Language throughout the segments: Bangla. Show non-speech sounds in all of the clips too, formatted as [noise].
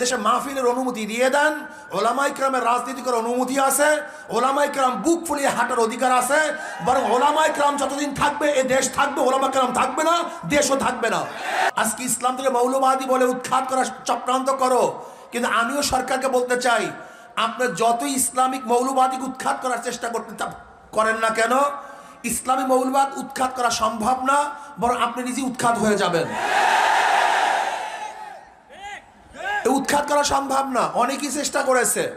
এদেশে মাহফিলের অনুমতি দিয়ে দেন, ওলামাই ক্রামের রাজনীতি করার অনুমতি আছে, ওলামাই ক্রাম বুক ফুলিয়ে হাঁটার অধিকার আছে, বরং ওলামাই ক্রাম যতদিন থাকবে, এ দেশ থাকবে, ওলামা ক্রাম থাকবে না, দেশও থাকবে না। আজকে ইসলাম থেকে মৌলবাদী বলে উৎখাত করা চক্রান্ত করো, কিন্তু আমিও সরকারকে বলতে চাই আপনার যতই ইসলামিক মৌলবাদীকে উৎখাত করার চেষ্টা করতে করেন না কেন, ইসলামী মৌলবাদ উৎখাত করা সম্ভব না, বরং আপনি নিজে উৎখাত হয়ে যাবেন। উৎখাত করা সম্ভব না। অনেকেই চেষ্টা করেছে।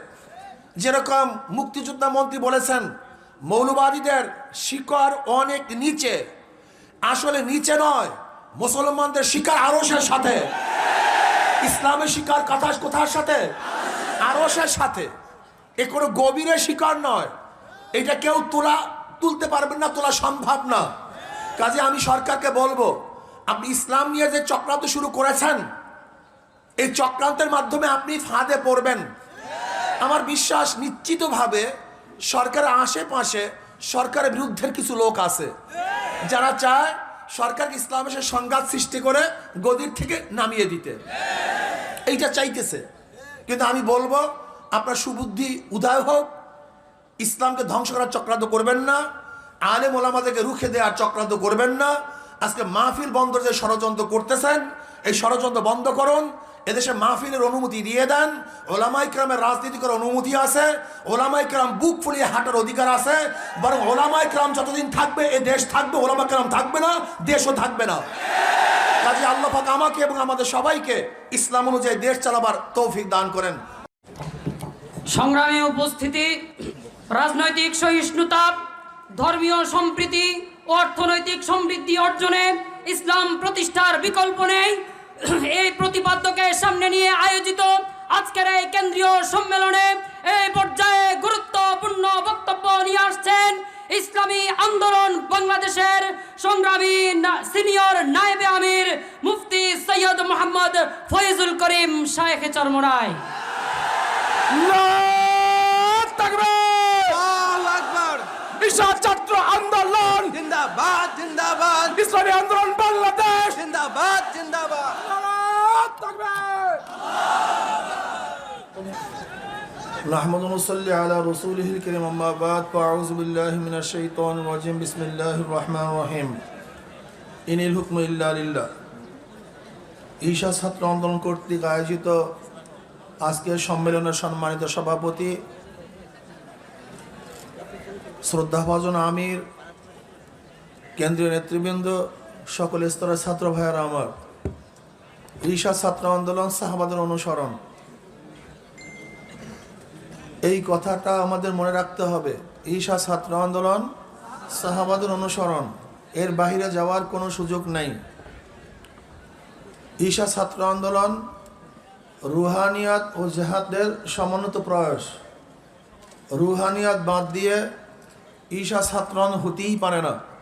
যেরকম মুক্তিযোদ্ধা মন্ত্রী বলেছেন, মৌলবাদীদের শিকড় অনেক নিচে। আসলে নিচে নয়, মুসলমানদের শিকার আরসের সাথে। ইসলামের শিকার কথা কোথার সাথে? আরসের সাথে। এ কোনো গভীরের শিকার নয়। এটা কেউ তোলা, তুলতে পারবেন না, তোলা সম্ভব না। কাজে আমি সরকারকে বলব, আপনি ইসলাম নিয়ে যে চক্রান্ত শুরু করেছেন এই চক্রান্তের মাধ্যমে আপনি ফাঁদে পড়বেন। আমার বিশ্বাস নিশ্চিতভাবে সরকারের আশেপাশে সরকারের বিরুদ্ধের কিছু লোক আছে। যারা চায় সরকারকে ইসলামের সাথে সংঘাত সৃষ্টি করে গদির থেকে নামিয়ে দিতে। এইটা চাইতেছে। কিন্তু আমি বলব, আপনার সুবুদ্ধি উদয় হোক। ইসলামকে ধ্বংস করার চক্রান্ত করবেন না। আলে ওলামাদেরকে রুখে দেওয়ার চক্রান্ত করবেন না। আজকে মাহফিল বন্ধ যে ষড়যন্ত্র করতেছেন, এই ষড়যন্ত্র বন্ধ করুন। এদেশে মাহফিলের অনুমতি দিয়ে দেন, ওলামাই ক্রামের রাজনীতি করার অনুমতি আছে, ওলামাই ক্রাম বুক ফুলিয়ে হাঁটার অধিকার আছে, বরং ওলামাই ক্রাম যতদিন থাকবে, এ দেশ থাকবে, ওলামা ক্রাম থাকবে না, দেশও থাকবে না। কাজে আল্লাহ পাক আমাকে এবং আমাদের সবাইকে ইসলাম অনুযায়ী দেশ চালাবার তৌফিক দান করেন। সংগ্রামে উপস্থিতি, রাজনৈতিক সহিষ্ণুতা, ধর্মীয় সম্প্রীতি, অর্থনৈতিক সমৃদ্ধি অর্জনে ইসলাম প্রতিষ্ঠার বিকল্প নেই। [coughs] এই প্রতিপাদ্যকে সামনে নিয়ে আয়োজিত আজকের এই কেন্দ্রীয় সম্মেলনে এই পর্যায়ে গুরুত্বপূর্ণ বক্তব্য নিয়ে আসছেন ইসলামী আন্দোলন বাংলাদেশের সংগ্রামী সিনিয়র নায়েবে আমির মুফতি সৈয়দ মোহাম্মদ ফয়েজুল করিম শায়েখ চরমরায় ছাত্র আন্দোলন। জিন্দাবাদ জিন্দাবাদ। ইসলামী আন্দোলন বাংলাদেশ জিন্দাবাদ জিন্দাবাদ نحمد ونصلي على رسوله الكريم أما بعد فأعوذ بالله من الشيطان الرجيم بسم الله الرحمن الرحيم إن الحكم إلا لله ঈশা ছাত্র আন্দোলন কর্তৃক আয়োজিত আজকের সম্মেলনের সম্মানিত সভাপতি শ্রদ্ধাভাজন আমির কেন্দ্রীয় নেতৃবৃন্দ সকল স্তরের ছাত্র ভাইয়েরা আমার। ঈশা ছাত্র আন্দোলন, সাহাবাদের অনুসরণ। এই কথাটা আমাদের মনে রাখতে হবে। ঈশা ছাত্র আন্দোলন, সাহাবাদের অনুসরণ, এর বাইরে যাওয়ার কোনো সুযোগ নাই। ঈশা ছাত্র আন্দোলন, রুহানিয়াত ও জেহাদের সমন্বিত প্রয়াস। রুহানিয়াত বাদ দিয়ে ঈশা ছাত্র হতেই পারে না।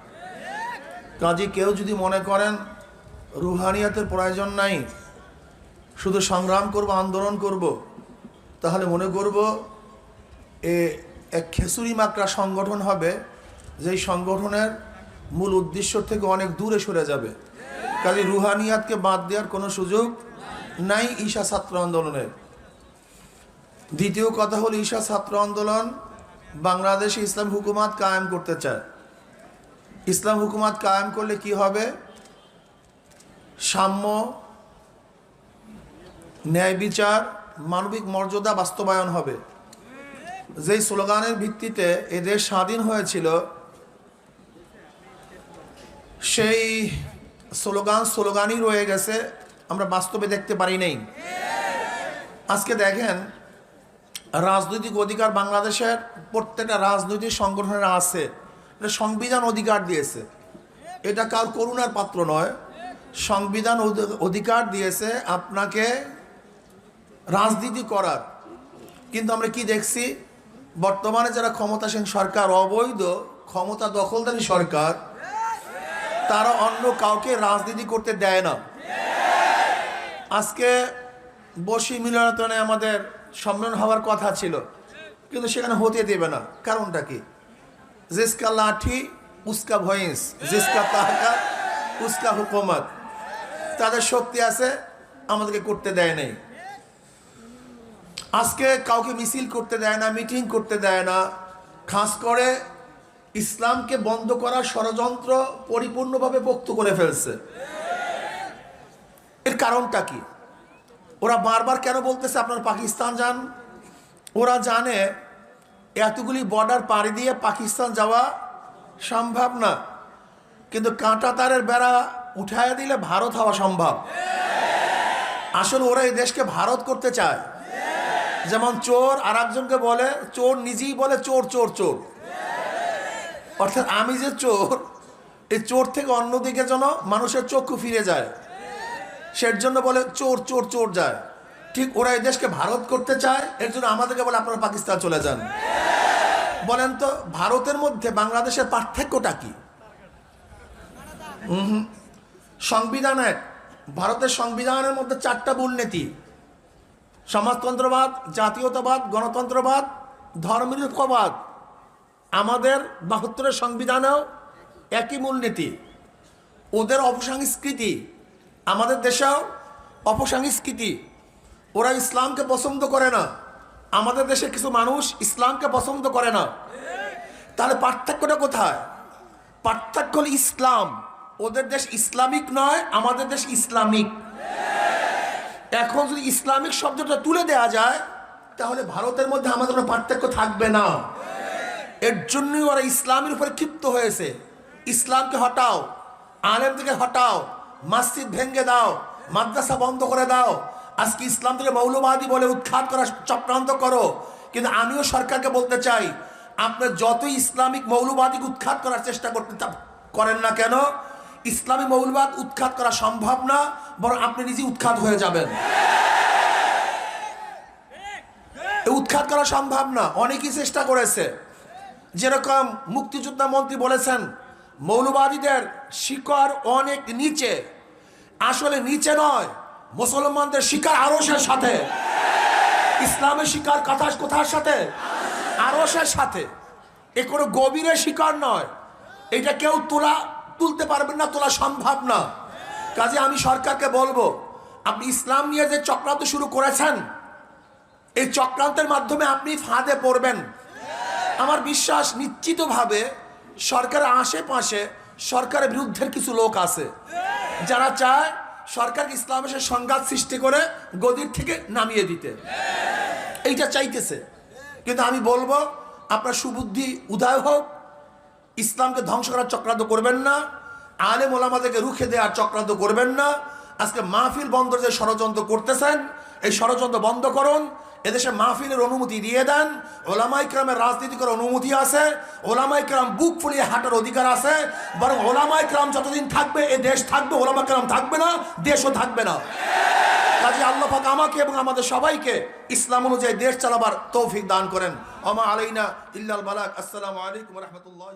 কাজে কেউ যদি মনে করেন রুহানিয়াতের প্রয়োজন নাই, শুধু সংগ্রাম করব, আন্দোলন করব, তাহলে মনে করব এ এক খেসুরি মাকড়া সংগঠন হবে, যেই সংগঠনের মূল উদ্দেশ্য থেকে অনেক দূরে সরে যাবে। কাজে রুহানিয়াতকে বাদ দেওয়ার কোনো সুযোগ নাই ঈশা ছাত্র আন্দোলনের। দ্বিতীয় কথা হলো ঈশা ছাত্র আন্দোলন বাংলাদেশে ইসলাম হুকুমাত কায়েম করতে চায়। ইসলাম হুকুমাত কায়েম করলে কি হবে? সাম্য, ন্যায় বিচার, মানবিক মর্যাদা বাস্তবায়ন হবে। যেই স্লোগানের ভিত্তিতে এদের স্বাধীন হয়েছিল, সেই স্লোগান স্লোগানই রয়ে গেছে, আমরা বাস্তবে দেখতে পারি নাই। আজকে দেখেন, রাজনৈতিক অধিকার বাংলাদেশের প্রত্যেকটা রাজনৈতিক সংগঠনের আছে। সংবিধান অধিকার দিয়েছে। এটা কার করুণার পাত্র নয়। সংবিধান অধি- অধিকার দিয়েছে আপনাকে রাজনীতি করার। কিন্তু আমরা কি দেখছি? বর্তমানে যারা ক্ষমতাসীন সরকার, অবৈধ ক্ষমতা দখলদারি সরকার, তারা অন্য কাউকে রাজনীতি করতে দেয় না। আজকে বসি মিলনায়তনে আমাদের সম্মেলন হওয়ার কথা ছিল, কিন্তু সেখানে হতে দেবে না। কারণটা কি? জিসকা লাঠি উস্কা ভয়েন্স জিসকা তাহাকা উস্কা হুকুমত তাদের শক্তি আছে আমাদেরকে করতে দেয় নেই। আজকে কাউকে মিছিল করতে দেয় না, মিটিং করতে দেয় না। খাস করে ইসলামকে বন্ধ করার ষড়যন্ত্র পরিপূর্ণভাবে পোক্ত করে ফেলছে। এর কারণটা কি? ওরা বারবার কেন বলতেছে আপনারা পাকিস্তান যান? ওরা জানে এতগুলি বর্ডার পাড়ি দিয়ে পাকিস্তান যাওয়া সম্ভব না। কিন্তু কাঁটা তারের বেড়া উঠায় দিলে ভারত হওয়া সম্ভব। আসলে ওরা এই দেশকে ভারত করতে চায়। যেমন চোর আর একজনকে বলে, চোর নিজেই বলে চোর চোর চোর। অর্থাৎ আমি যে চোর, এই চোর থেকে অন্যদিকে যেন মানুষের চক্ষু ফিরে যায়। সের জন্য বলে চোর চোর চোর যায়। ঠিক ওরা এই দেশকে ভারত করতে চায়, এর জন্য আমাদেরকে বলে আপনারা পাকিস্তান চলে যান। বলেন তো, ভারতের মধ্যে বাংলাদেশের পার্থক্যটা কি। সংবিধান এক। ভারতের সংবিধানের মধ্যে চারটা মূলনীতি সমাজতন্ত্রবাদ, জাতীয়তাবাদ, গণতন্ত্রবাদ, ধর্মনিরপেক্ষবাদ। আমাদের বাহাত্তরের সংবিধানেও একই মূলনীতি। ওদের অপসংস্কৃতি। আমাদের দেশেও অপসংস্কৃতি। ওরা ইসলামকে পছন্দ করে না। আমাদের দেশে কিছু মানুষ ইসলামকে পছন্দ করে না। তাহলে পার্থক্যটা কোথায়? পার্থক্য হল ইসলাম। ওদের দেশ ইসলামিক নয়, আমাদের দেশ ইসলামিক। এখন যদি ইসলামিক শব্দটা তুলে দেওয়া যায়, তাহলে ভারতের মধ্যে আমাদের কোনো পার্থক্য থাকবে না। এর জন্যই ওরা ইসলামের উপরে ক্ষিপ্ত হয়েছে। ইসলামকে হটাও আলেম থেকে হটাও, মসজিদ ভেঙ্গে দাও, মাদ্রাসা বন্ধ করে দাও আজকে ইসলাম থেকে মৌলবাদী বলে উৎখাত করা চক্রান্ত করো। কিন্তু আমিও সরকারকে বলতে চাই, আপনার যতই ইসলামিক মৌলবাদীকে উৎখাত করার চেষ্টা করতে করেন না কেন, ইসলামী মৌলবাদ উৎখাত করা সম্ভব না, বরং আপনি নিজে উৎখাত হয়ে যাবেন। উৎখাত করা সম্ভব না, অনেকেই চেষ্টা করেছে। যেরকম মুক্তিযোদ্ধা মন্ত্রী বলেছেন, মৌলবাদীদের শিকড় অনেক নিচে, আসলে নিচে নয় মুসলমানদের শিকার আরসের সাথে। ইসলামের শিকার কথার কোথার সাথে? আরসের সাথে। এ কোনো গভীরের শিকার নয়। এটা কেউ তোলা, তুলতে পারবেন না, তোলা সম্ভব না। কাজে আমি সরকারকে বলব, আপনি ইসলাম নিয়ে যে চক্রান্ত শুরু করেছেন, এই চক্রান্তের মাধ্যমে আপনি ফাঁদে পড়বেন। আমার বিশ্বাস, নিশ্চিতভাবে সরকারের আশেপাশে সরকারের বিরুদ্ধের কিছু লোক আছে। যারা চায় সরকারকে ইসলাম এসে সংঘাত সৃষ্টি করে গদির থেকে নামিয়ে দিতে। এইটা চাইতেছে। কিন্তু আমি বলব, আপনার সুবুদ্ধি উদয় হোক। ইসলামকে ধ্বংস করার চক্রান্ত করবেন না। আলে মোলামাদেরকে রুখে দেওয়ার চক্রান্ত করবেন না। আজকে মাহফিল বন্ধ যে ষড়যন্ত্র করতেছেন, এই ষড়যন্ত্র বন্ধ করুন। এদেশে মাহফিলের অনুমতি দিয়ে দেন, ওলামাই ক্রামের রাজনীতি করার অনুমতি আছে, ওলামাই ক্রাম বুক ফুলিয়ে হাঁটার অধিকার আছে, বরং ওলামাই ক্রাম যতদিন থাকবে, এ দেশ থাকবে, ওলামা ক্রাম থাকবে না, দেশও থাকবে না। কাজে আল্লাহ পাক আমাকে এবং আমাদের সবাইকে ইসলাম অনুযায়ী দেশ চালাবার তৌফিক দান করেন। আমা আলাইনা ইল্লাল বালাক। আসসালামু আলাইকুম রহমতুল্লাহ